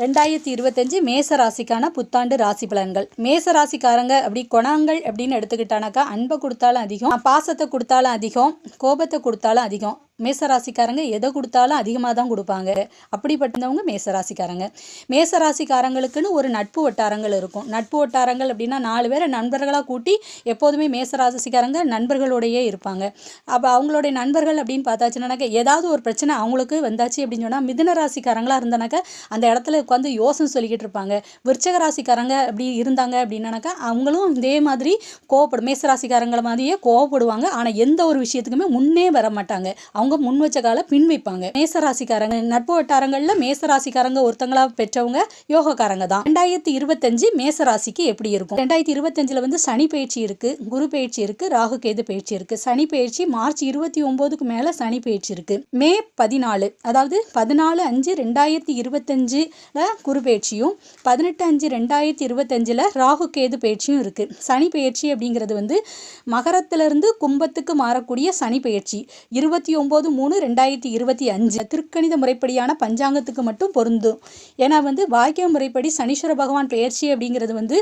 ரெண்டாயிரத்தி இருபத்தஞ்சு மேச ராசிக்கான புத்தாண்டு ராசி பலன்கள். மேச ராசிக்காரங்க அப்படி குணங்கள் அப்படின்னு எடுத்துக்கிட்டானாக்கா அன்பை கொடுத்தாலும் அதிகம் பாசத்தை கொடுத்தாலும் அதிகம் கோபத்தை கொடுத்தாலும் அதிகம். மேச ராசிக்காரங்க எதை கொடுத்தாலும் அதிகமாக தான் கொடுப்பாங்க. அப்படிப்பட்டவங்க மேச ராசிக்காரங்க மேச ராசிக்காரங்களுக்குன்னு ஒரு நட்பு வட்டாரங்கள் இருக்கும். நட்பு வட்டாரங்கள் அப்படின்னா நாலு பேரை நண்பர்களாக கூட்டி எப்போதுமே மேச ராசிக்காரங்க நண்பர்களோடையே இருப்பாங்க. அப்போ அவங்களுடைய நண்பர்கள் அப்படின்னு பார்த்தாச்சுனாக்கா ஏதாவது ஒரு பிரச்சனை அவங்களுக்கு வந்தாச்சு அப்படின்னு சொன்னால் மிதன ராசிக்காரங்களாக இருந்தனாக்கா அந்த இடத்துல உட்காந்து யோசனை சொல்லிக்கிட்டு இருப்பாங்க. விருச்சக ராசிக்காரங்க அப்படி இருந்தாங்க அப்படின்னாக்கா அவங்களும் இதே மாதிரி கோவப்படும் மேசராசிக்காரங்களை மாதிரியே கோவப்படுவாங்க. ஆனால் எந்த ஒரு விஷயத்துக்குமே முன்னே வர மாட்டாங்க. அவங்க முன் வச்ச கால பின் வைப்பாங்க. மேசராசிக்காரங்க நட்பு வட்டாரங்களில் மேச ராசிக்காரங்க ஒருத்தங்களா பெற்றவங்க யோகக்காரங்க தான். ரெண்டாயிரத்தி இருபத்தஞ்சு மேச ராசிக்கு எப்படி இருக்கும்? ரெண்டாயிரத்தி இருபத்தஞ்சுல வந்து சனி பயிற்சி இருக்கு குரு பயிற்சி இருக்கு ராகு கேது பயிற்சி இருக்கு. சனி பயிற்சி மார்ச் இருபத்தி ஒம்போதுக்கு மேலே சனி பயிற்சி இருக்கு. மே பதினாலு அதாவது பதினாலு அஞ்சு ரெண்டாயிரத்தி இருபத்தஞ்சுல குரு பயிற்சியும் பதினெட்டு அஞ்சு ரெண்டாயிரத்தி இருபத்தஞ்சில் ராகு கேது பயிற்சியும் இருக்கு. சனி பயிற்சி அப்படிங்கிறது வந்து மகரத்திலிருந்து கும்பத்துக்கு மாறக்கூடிய சனி பயிற்சி. இருபத்தி ஒம்பது மூணு ரெண்டாயிரத்தி இருபத்தி அஞ்சு. திருக்கணித முறைப்படியான பஞ்சாங்கத்துக்கு மட்டும் பொருந்தும் ஏன்னா வந்து வாக்கிய முறைப்படி சனீஸ்வர பகவான் பயிற்சி அப்படிங்கிறது வந்து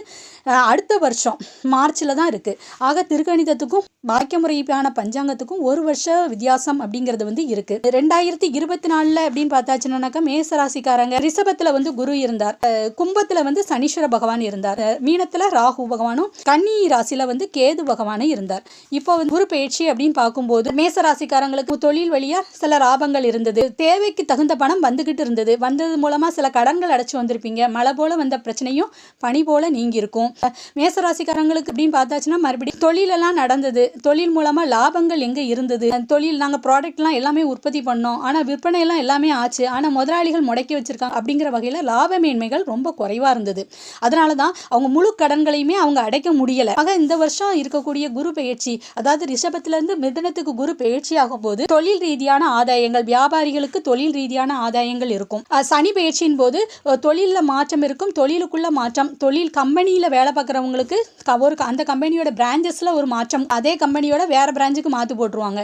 அடுத்த வருஷம் மார்ச்சில் தான் இருக்குது ஆக திருக்கணிதத்துக்கும் வாக்கிய முறையான பஞ்சாங்கத்துக்கும் ஒரு வருஷ வித்தியாசம் அப்படிங்கிறது வந்து இருக்குது ரெண்டாயிரத்தி இருபத்தி நாலுல அப்படின்னு பார்த்தாச்சுன்னாக்கா மேச ராசிக்காரங்க ரிஷபத்துல வந்து குரு இருந்தார். கும்பத்துல கும்பத்தில் வந்து சனீஸ்வர பகவான் இருந்தார். மீனத்துல மீனத்தில் ராகு பகவானும் கன்னி ராசியில் வந்து கேது பகவானும் இருந்தார். இப்போ வந்து குரு பயிற்சி அப்படின்னு பார்க்கும்போது மேச ராசிக்காரங்களுக்கு தொழில் வழியா சில லாபங்கள் இருந்தது. தேவைக்கு தகுந்த பணம் வந்துகிட்டு இருந்தது. வந்தது மூலமா சில கடன்கள் அடைச்சு வந்திருப்பீங்க. மழை போல வந்த பிரச்சனையும் பனி போல நீங்கி இருக்கும் மேச ராசிக்காரங்களுக்கு அப்படின்னு பார்த்தாச்சுன்னா மறுபடியும் தொழிலெல்லாம் நடந்தது. தொழில் மூலமா லாபங்கள் எங்கே இருந்தது? தொழில் நாங்கள் ப்ராடக்ட்லாம் எல்லாமே உற்பத்தி பண்ணோம். ஆனால் விற்பனையெல்லாம் எல்லாமே ஆச்சு. ஆனால் முதலாளிகள் முடக்கி வச்சிருக்காங்க அப்படிங்கிற வகையில் லாபமேன்மைகள் ரொம்ப குறைவாக இருந்தது. அதனால தான் அவங்க முழு கடன்களையுமே அவங்க அடைக்க முடியலை. ஆக இந்த வருஷம் இருக்கக்கூடிய குரு பயிற்சி அதாவது ரிஷபத்திலேருந்து மிதனத்துக்கு குரு பெயர்ச்சி ஆகும்போது தொழில் ரீதியான ஆதாயங்கள் வியாபாரிகளுக்கு தொழில் ரீதியான ஆதாயங்கள் இருக்கும். சனி பயிற்சியின் போது தொழிலில் மாற்றம் இருக்கும். தொழிலுக்குள்ள மாற்றம். தொழில் கம்பெனியில் வேலை பார்க்குறவங்களுக்கு ஒரு அந்த கம்பெனியோட பிராஞ்சஸில் ஒரு மாற்றம். அதே கம்பெனியோட வேற பிரான்ச்சுக்கு மாத்து போட்டுருவாங்க.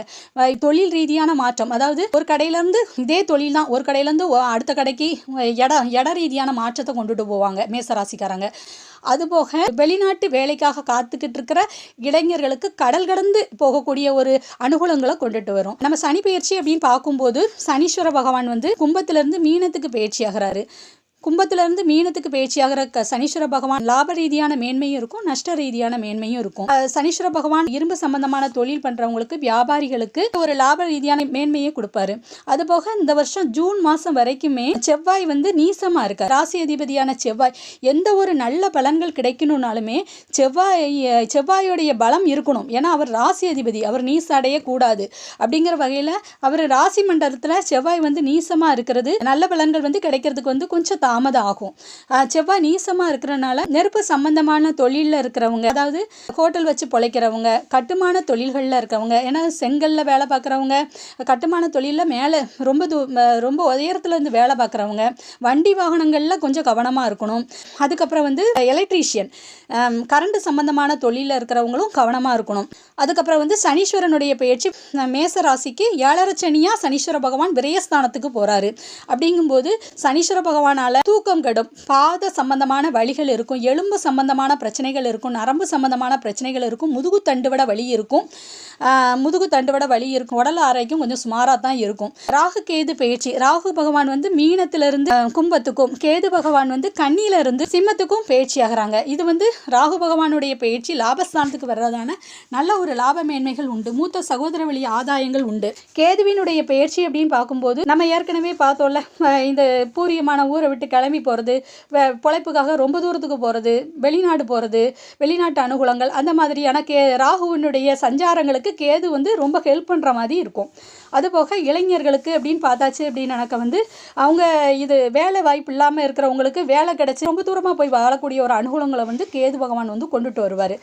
தொழில் ரீதியான மாற்றம். அதாவது ஒரு கடையிலேருந்து இதே தொழில் தான் ஒரு கடையிலேருந்து அடுத்த கடைக்கு இட இட ரீதியான மாற்றத்தை கொண்டுட்டு போவாங்க மேசராசிக்காரங்க. அதுபோக வெளிநாட்டு வேலைக்காக காத்துக்கிட்டு இருக்கிற இளைஞர்களுக்கு கடல் கடந்து போகக்கூடிய ஒரு அனுகூலங்களை கொண்டுட்டு வரும். நம்ம சனி பயிற்சி அப்படின்னு பார்க்கும்போது சனீஸ்வர பகவான் வந்து கும்பத்திலிருந்து மீனத்துக்கு பயிற்சி ஆகிறாரு கும்பத்திலிருந்து மீனத்துக்கு பேச்சியாகிற க சனீஸ்வர பகவான் லாப ரீதியான மேன்மையும் இருக்கும் நஷ்ட ரீதியான மேன்மையும் இருக்கும். சனீஸ்வர பகவான் இரும்பு சம்பந்தமான தொழில் பண்றவங்களுக்கு வியாபாரிகளுக்கு ஒரு லாப ரீதியான மேன்மையை கொடுப்பாரு. அது போக இந்த வருஷம் ஜூன் மாசம் வரைக்குமே செவ்வாய் வந்து நீசமா இருக்கார். ராசி அதிபதியான செவ்வாய் எந்த ஒரு நல்ல பலன்கள் கிடைக்கணும்னாலுமே செவ்வாய் செவ்வாயுடைய பலம் இருக்கணும். ஏன்னா அவர் ராசி அதிபதி அவர் நீச அடையக்கூடாது அப்படிங்கிற வகையில் அவர் ராசி மண்டலத்தில் செவ்வாய் வந்து நீசமாக இருக்கிறது நல்ல பலன்கள் வந்து கிடைக்கிறதுக்கு வந்து கொஞ்சம் தாமதம் ஆகும் செவ்வாய் நீசமாக இருக்கிறனால நெருப்பு சம்பந்தமான தொழிலில் இருக்கிறவங்க அதாவது ஹோட்டல் வச்சு பொழைக்கிறவங்க கட்டுமான தொழில்களில் இருக்கிறவங்க ஏன்னா செங்கல்ல வேலை பார்க்குறவங்க கட்டுமான தொழிலில் மேலே ரொம்ப தூ ரொம்ப உயரத்துல இருந்து வேலை பார்க்குறவங்க வண்டி வாகனங்களில் கொஞ்சம் கவனமாக இருக்கணும். அதுக்கப்புறம் வந்து எலக்ட்ரீஷியன். கரண்ட் சம்பந்தமான தொழிலில் இருக்கிறவங்களும் கவனமாக இருக்கணும். அதுக்கப்புறம் வந்து சனீஸ்வரனுடைய பயிற்சி மேச ராசிக்கு ஏழரை சனியாக சனீஸ்வர பகவான் விரயஸ்தானத்துக்கு போகிறாரு அப்படிங்கும்போது சனீஸ்வர பகவானால் தூக்கம் கெடும் பாத சம்பந்தமான வழிகள் இருக்கும் எலும்பு சம்பந்தமான பிரச்சனைகள் இருக்கும் நரம்பு சம்பந்தமான பிரச்சனைகள் இருக்கும் முதுகு தண்டுவட வலி இருக்கும். முதுகு தண்டுவட வலி இருக்கும் உடல் ஆரோக்கியம் கொஞ்சம் சுமாராக தான் இருக்கும். ராகு கேது பயிற்சி ராகு பகவான் வந்து மீனத்திலிருந்து கும்பத்துக்கும் கேது பகவான் வந்து கண்ணியிலிருந்து சிம்மத்துக்கும் பயிற்சி ஆகிறாங்க. இது வந்து ராகு பகவானுடைய பயிற்சி லாபஸ்தானத்துக்கு வர்றதான நல்ல ஒரு லாப மேன்மைகள் உண்டு மூத்த சகோதர வழி ஆதாயங்கள் உண்டு. கேதுவினுடைய பயிற்சி அப்படின்னு பார்க்கும்போது நம்ம ஏற்கனவே பார்த்தோம்ல இந்த பூரியமான ஊரை விட்டு கிளம்பி போகிறது பொழைப்புக்காக ரொம்ப தூரத்துக்கு போகிறது வெளிநாடு போகிறது வெளிநாட்டு அனுகூலங்கள் அந்த மாதிரியான கே ராகுவினுடைய சஞ்சாரங்களுக்கு கேது வந்து ரொம்ப ஹெல்ப் பண்ணுற மாதிரி இருக்கும். அதுபோக இளைஞர்களுக்கு அப்படின்னு பார்த்தாச்சு அப்படின்னு வந்து அவங்க இது வேலை வாய்ப்பு இல்லாமல் இருக்கிறவங்களுக்கு வேலை கிடச்சி ரொம்ப தூரமாக போய் வாழக்கூடிய ஒரு அனுகூலங்களை வந்து கேது பகவான் வந்து கொண்டுட்டு வருவார்.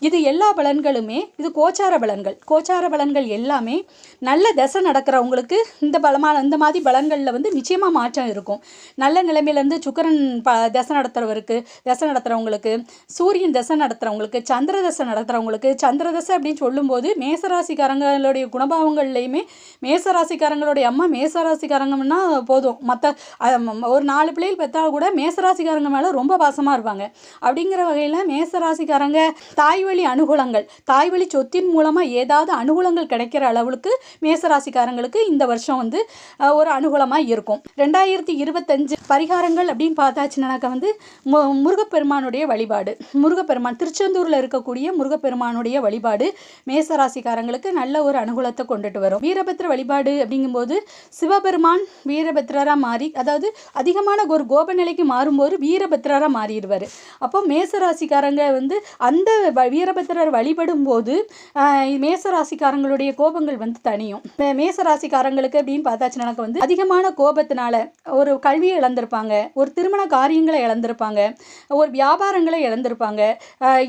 இது எல்லா பலன்களுமே இது கோச்சார பலன்கள். கோச்சார பலன்கள் எல்லாமே நல்ல தசை நடக்கிறவங்களுக்கு இந்த பலமான இந்த மாதிரி பலன்களில் வந்து நிச்சயமாக மாற்றம் இருக்கும். நல்ல நிலைமையிலேருந்து சுக்கரன் ப தசை நடத்துறவருக்கு தசை நடத்துகிறவங்களுக்கு சூரியன் தசை நடத்துகிறவங்களுக்கு சந்திர தசை நடத்துகிறவங்களுக்கு சந்திர தசை அப்படின்னு சொல்லும்போது மேசராசிக்காரங்களுடைய குணபாவங்கள்லையுமே மேசராசிக்காரங்களுடைய அம்மா மேசராசிக்காரங்கன்னா போதும். மற்ற ஒரு நாலு பிள்ளைகள் பெற்றா கூட மேசராசிக்காரங்க மேலே ரொம்ப பாசமாக இருப்பாங்க. அப்படிங்கிற வகையில் மேசராசிக்காரங்க தாய்வழி அனுகூலங்கள் தாய்வழி சொத்தின் மூலமாக ஏதாவது அனுகூலங்கள் கிடைக்கிற அளவுக்கு மேசராசிக்காரங்களுக்கு இந்த வருஷம் வந்து ஒரு அனுகூலமாக இருக்கும். ரெண்டாயிரத்தி இருபத்தஞ்சு பரிகாரங்கள் அப்படின்னு பார்த்தாச்சுனாக்கா வந்து மு முருகப்பெருமானுடைய வழிபாடு. முருகப்பெருமான் திருச்செந்தூரில் இருக்கக்கூடிய முருகப்பெருமானுடைய வழிபாடு மேசராசிக்காரங்களுக்கு நல்ல ஒரு அனுகூலத்தை கொண்டுட்டு வரும். வீரபத்ர வழிபாடு அப்படிங்கும்போது சிவபெருமான் வீரபத்ரராக மாறி அதாவது அதிகமான ஒரு கோப நிலைக்கு மாறும்போது வீரபத்ரராக மாறிடுவார். அப்போ மேசராசிக்காரங்க வந்து அந்த வீரபத்ரர் வழிபடும் போது மேசராசிக்காரங்களுடைய கோபங்கள் வந்து தனியும் மேசராசிக்காரங்களுக்கு அப்படின்னு பார்த்தாச்சுனாக்க வந்து அதிகமான கோபத்தினால ஒரு கல்வியை இழந்திருப்பாங்க ஒரு திருமண காரியங்களை இழந்திருப்பாங்க ஒரு வியாபாரங்களை இழந்திருப்பாங்க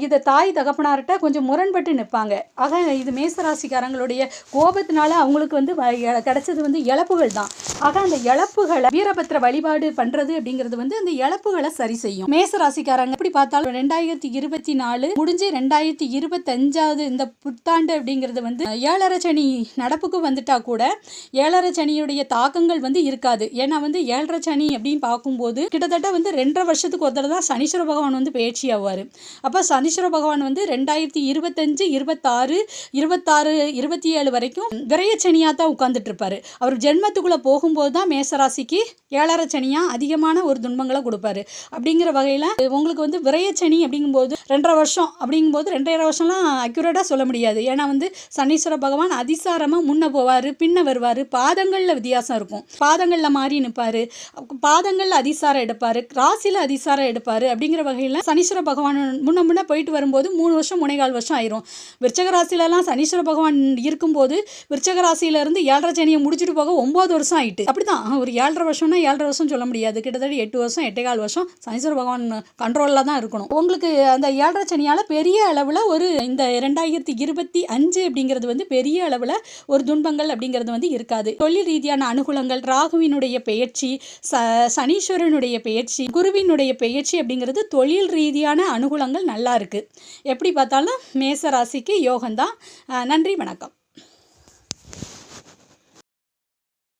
இதை இது தாய் தகப்பனார்கிட்ட கொஞ்சம் முரண்பட்டு நிற்பாங்க. ஆக இது மேசராசிக்காரங்களுடைய கோபத்தினால அவங்களுக்கு வந்து வந்து கிடைச்சது வந்து இழப்புகள் தான். ஆக அந்த இழப்புகளை வீரபத்திர வழிபாடு பண்றது அப்படிங்கிறது வந்து அந்த இழப்புகளை சரி செய்யும். மேசராசிக்காரங்க எப்படி பார்த்தாலும் ரெண்டாயிரத்தி இருபத்தி நாலு முடிஞ்சு ரெண்டாயிரத்தி இருபத்தஞ்சாவது இந்த புத்தாண்டு அப்படிங்கிறது வந்து ஏழரை சனி நடப்புக்கு வந்துட்டா கூட ஏழரை சனியுடைய தாக்கங்கள் வந்து இருக்காது. ஏன்னா வந்து ஏழரை சனி அப்படின்னு பார்க்கும்போது கிட்டத்தட்ட வந்து ரெண்டரை வருஷத்துக்கு ஒரு தடவை தான் சனீஸ்வர பகவான் வந்து பேச்சு ஆவார். அப்போ சனீஸ்வர பகவான் வந்து ரெண்டாயிரத்தி இருபத்தஞ்சு இருபத்தாறு இருபத்தாறு இருபத்தி ஏழு வரைக்கும் விரையச்சனியாக தான் உட்காந்துட்டு இருப்பாரு அவர் ஜென்மத்துக்குள்ளே போகும்போது தான் மேசராசிக்கு ஏழரை சனியாக அதிகமான ஒரு துன்பங்களை கொடுப்பாரு. அப்படிங்கிற வகையில் உங்களுக்கு வந்து விரயச்சனி அப்படிங்கும்போது ரெண்டரை வருஷம் அப்படிங்கும்போது ரெண்டரை வருஷம்லாம் அக்யூரேட்டாக சொல்ல முடியாது. ஏன்னா வந்து சனீஸ்வர பகவான் அதிசாரமாக முன்ன போவார் பின்ன வருவார். பாதங்களில் வித்தியாசம் இருக்கும். பாதங்களில் மாறி நிற்பார் பாதங்களில் அதிசாரம் எடுப்பார். ராசியில் அதிசாரம் எடுப்பார். அப்படிங்கிற வகையில் சனீஸ்வர பகவான் முன்ன முன்ன போயிட்டு வரும்போது மூணு வருஷம் முனைகால் வருஷம் ஆயிரும். விருச்சக ராசிலலாம் சனீஸ்வர பகவான் இருக்கும்போது விருச்சக இருந்து ஏழரை சனியை முடிச்சுட்டு போக ஒன்பது வருஷம் ஆயிட்டு. அப்படிதான். ஒரு ஏழரை வருஷம்னா ஏழரை வருஷம் சொல்ல முடியாது. கிட்டத்தட்ட எட்டு வருஷம் எட்டே கால் வருஷம் சனீஸ்வர பகவான் கண்ட்ரோலில் தான் இருக்கணும். உங்களுக்கு அந்த ஏழரை சனியால் பெரிய அளவில் ஒரு இந்த ரெண்டாயிரத்தி இருபத்தி அஞ்சு அப்படிங்கிறது வந்து பெரிய அளவில் ஒரு துன்பங்கள் அப்படிங்கிறது வந்து இருக்காது. தொழில் ரீதியான அனுகூலங்கள் ராகுவினுடைய பெயர்ச்சி ச சனீஸ்வரனுடைய பெயர்ச்சி குருவினுடைய பெயர்ச்சி அப்படிங்கிறது தொழில் ரீதியான அனுகூலங்கள் நல்லா இருக்கு. எப்படி பார்த்தாலும் மேச ராசிக்கு யோகம்தான். நன்றி வணக்கம்.